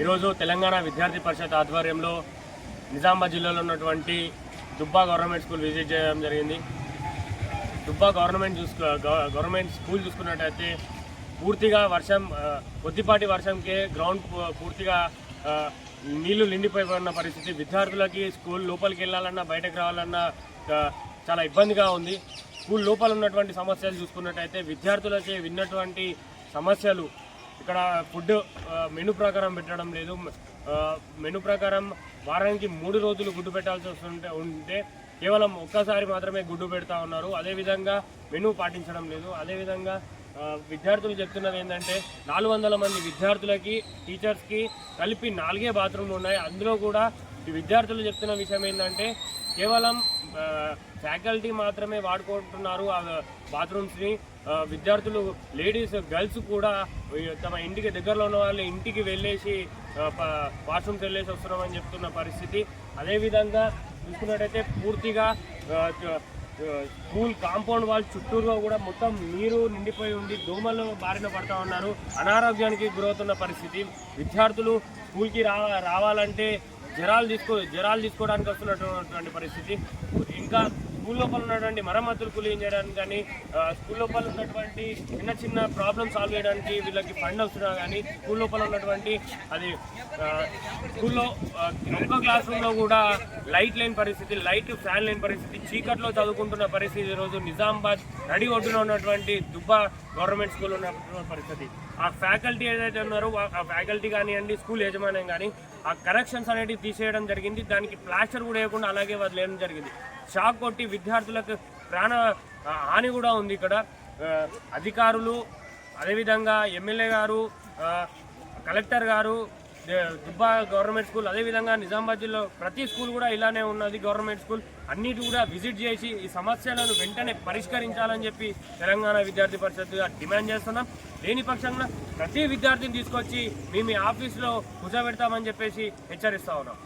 ఈరోజు తెలంగాణ విద్యార్థి పరిషత్ ఆధ్వర్యంలో నిజామాబాద్ జిల్లాలో ఉన్నటువంటి దుబ్బా గవర్నమెంట్ స్కూల్ విజిట్ చేయడం జరిగింది. దుబ్బా గవర్నమెంట్ చూసుకు గవర్నమెంట్ స్కూల్ చూసుకున్నట్టయితే పూర్తిగా వర్షం కొద్దిపాటి వర్షంకే గ్రౌండ్ పూర్తిగా నీళ్ళు నిండిపోయి ఉన్న పరిస్థితి. విద్యార్థులకి స్కూల్ లోపలికి వెళ్ళాలన్నా బయటకు రావాలన్నా చాలా ఇబ్బందిగా ఉంది. స్కూల్ లోపల ఉన్నటువంటి సమస్యలు చూసుకున్నట్టయితే విద్యార్థులకి విన్నటువంటి సమస్యలు ఇక్కడ ఫుడ్ మెను మెనూ ప్రకారం పెట్టడం లేదు. మెను ప్రకారం వారానికి మూడు రోజులు గుడ్డు పెట్టాల్సి వస్తుంటే ఉంటే కేవలం ఒక్కసారి మాత్రమే గుడ్డు పెడతా ఉన్నారు. అదేవిధంగా మెనూ పాటించడం లేదు. అదేవిధంగా విద్యార్థులు చెప్తున్నది ఏంటంటే నాలుగు వందల మంది విద్యార్థులకి టీచర్స్కి కలిపి నాలుగే బాత్రూమ్లు ఉన్నాయి. అందులో కూడా ఈ విద్యార్థులు చెప్తున్న విషయం ఏంటంటే కేవలం ఫ్యాకల్టీ మాత్రమే వాడుకుంటున్నారు ఆ బాత్రూమ్స్ని. విద్యార్థులు లేడీస్ గర్ల్స్ కూడా తమ ఇంటికి దగ్గరలో ఉన్న వాళ్ళు ఇంటికి వెళ్ళేసి వాష్రూమ్స్ వెళ్ళేసి వస్తున్నామని చెప్తున్న పరిస్థితి. అదేవిధంగా చూసుకున్నట్టయితే పూర్తిగా స్కూల్ కాంపౌండ్ వాల్ చుట్టూరుగా కూడా మొత్తం నీరు నిండిపోయి ఉండి దోమలు బారిన పడతా ఉన్నారు. అనారోగ్యానికి గురవుతున్న పరిస్థితి. విద్యార్థులు స్కూల్కి రా రావాలంటే జ్వరాలు తీసుకో జ్వరాలు తీసుకోవడానికి వస్తున్నటువంటి పరిస్థితి. ఇంకా స్కూల్ లోపల ఉన్నటువంటి మరమ్మతులు కూలీం చేయడానికి కానీ స్కూల్ లోపల ఉన్నటువంటి చిన్న చిన్న ప్రాబ్లమ్ సాల్వ్ చేయడానికి వీళ్ళకి ఫండ్ వస్తున్నా కానీ స్కూల్ లోపల ఉన్నటువంటి అది స్కూల్లో ఒక్క క్లాస్ రూమ్లో కూడా లైట్ లేని పరిస్థితి లైట్ ఫ్యాన్ లేని పరిస్థితి చీకట్లో చదువుకుంటున్న పరిస్థితి ఈరోజు నిజామాబాద్ నడి ఒడ్డున ఉన్నటువంటి దుబ్బా గవర్నమెంట్ స్కూల్ ఉన్న పరిస్థితి. ఆ ఫ్యాకల్టీ ఏదైతే ఉన్నారో ఆ- ఫ్యాకల్టీ కానివ్వండి స్కూల్ యాజమాన్యం కానీ ఆ కరెక్షన్స్ అనేటివి తీసేయడం జరిగింది. దానికి ప్లాస్టర్ కూడా వేయకుండా అలాగే వదిలేయడం జరిగింది. షాక్ కొట్టి విద్యార్థులకు ప్రాణ హాని కూడా ఉంది ఇక్కడ. అధికారులు అదేవిధంగా ఎమ్మెల్యే గారు కలెక్టర్ గారు దుబ్బా గవర్నమెంట్ స్కూల్ అదేవిధంగా నిజామాబాద్ జిల్లా ప్రతి స్కూల్ కూడా ఇలానే ఉన్నది గవర్నమెంట్ స్కూల్. అన్నిటి కూడా విజిట్ చేసి ఈ సమస్యలను వెంటనే పరిష్కరించాలని చెప్పి తెలంగాణ విద్యార్థి పరిషత్తుగా డిమాండ్ చేస్తున్నాం. లేని పక్షంగా ప్రతి విద్యార్థిని తీసుకొచ్చి మేము ఈ ఆఫీస్లో కూర్చోబెడతామని చెప్పేసి హెచ్చరిస్తా ఉన్నాం.